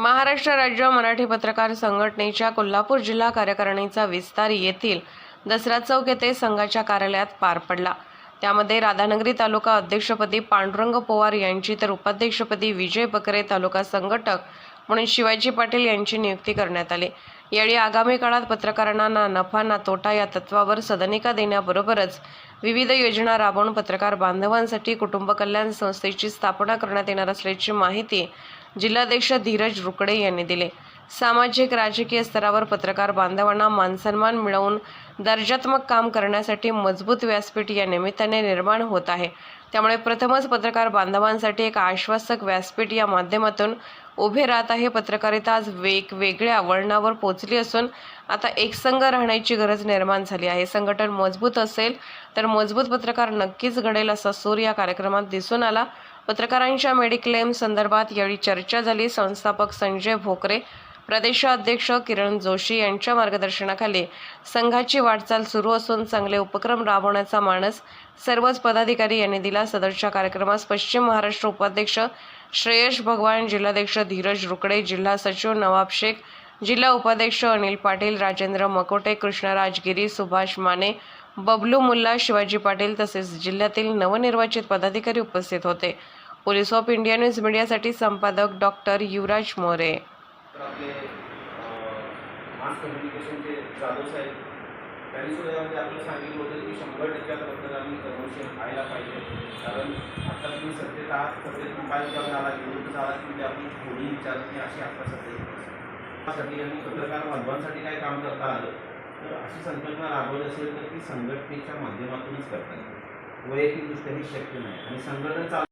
महाराष्ट्र राज्य मराठी पत्रकार संघटनेच्या कोल्हापूर जिल्हा कार्यकारिणीचा विस्तार येथील दसरा चौक येथे संघाच्या कार्यालयात पार पडला. त्यामध्ये राधानगरी तालुका अध्यक्षपदी पांडुरंग पवार यांची तर उपाध्यक्षपदी विजय बकरे तालुका संघटक म्हणून शिवाजी पाटील यांची नियुक्ती करण्यात आली. यावेळी आगामी काळात पत्रकारांना ना नफा ना तोटा या तत्वावर सदनिका देण्याबरोबरच विविध योजना राबवून पत्रकार बांधवांसाठी कुटुंब कल्याण संस्थेची स्थापना करण्यात येणार असल्याची माहिती जिल्हाध्यक्ष धीरज रुकडे यांनी दिले. सामाजिक राजकीय स्तरावर पत्रकार बांधवांना मानसन्मान मिळवून दर्जात्मक काम करण्यासाठी मजबूत व्यासपीठ या निमित्ताने निर्माण होत आहे. त्यामुळे प्रथमच पत्रकार बांधवांसाठी एक आश्वासक व्यासपीठ या माध्यमातून उभे राहत आहे. पत्रकारिता आज वेगवेगळ्या वळणावर पोचली असून आता एकसंघ राहण्याची गरज निर्माण झाली आहे. संघटन मजबूत असेल तर मजबूत पत्रकार नक्कीच घडेल असा सूर या कार्यक्रमात दिसून आला. पत्रकारांच्या मेडिक्लेम संदर्भात यावेळी चर्चा झाली. संस्थापक संजय भोकरे प्रदेशाध्यक्ष किरण जोशी यांच्या मार्गदर्शनाखाली संघाची वाटचाल सुरू असून चांगले उपक्रम राबवण्याचा मानस सर्वच पदाधिकारी यांनी दिला. सदरच्या कार्यक्रमास पश्चिम महाराष्ट्र उपाध्यक्ष श्रेयश भगवान जिल्हाध्यक्ष धीरज रुकडे जिल्हा सचिव नवाब शेख जिल्हा उपाध्यक्ष अनिल पाटील राजेंद्र मकोटे कृष्णराज गिरी सुभाष माने बबलू मुल्ला शिवाजी पाटील तसेच जिल्ह्यातील नवनिर्वाचित पदाधिकारी उपस्थित होते. पोलीस ऑफ इंडिया न्यूज मीडियासाठी संपादक डॉक्टर युवराज मोरे. त्यांनी सुद्धा आपलं सांगितलं होतं की शंभर प्रमोशन व्हायला पाहिजे. कारण आता तुम्ही सत्तेत आहात सत्तेत मोबाईल विरुद्ध झाला की म्हणजे आपली थोडी विचारत नाही अशी सत्तेत त्यासाठी आणि पत्रकार बांधवांसाठी काय काम करता आलं? अशी संकल्पना राबवली असेल तर ती संघटनेच्या माध्यमातूनच करता येईल वैयक्तिकदृष्ट्या ही शक्य नाही. आणि संघटन चालू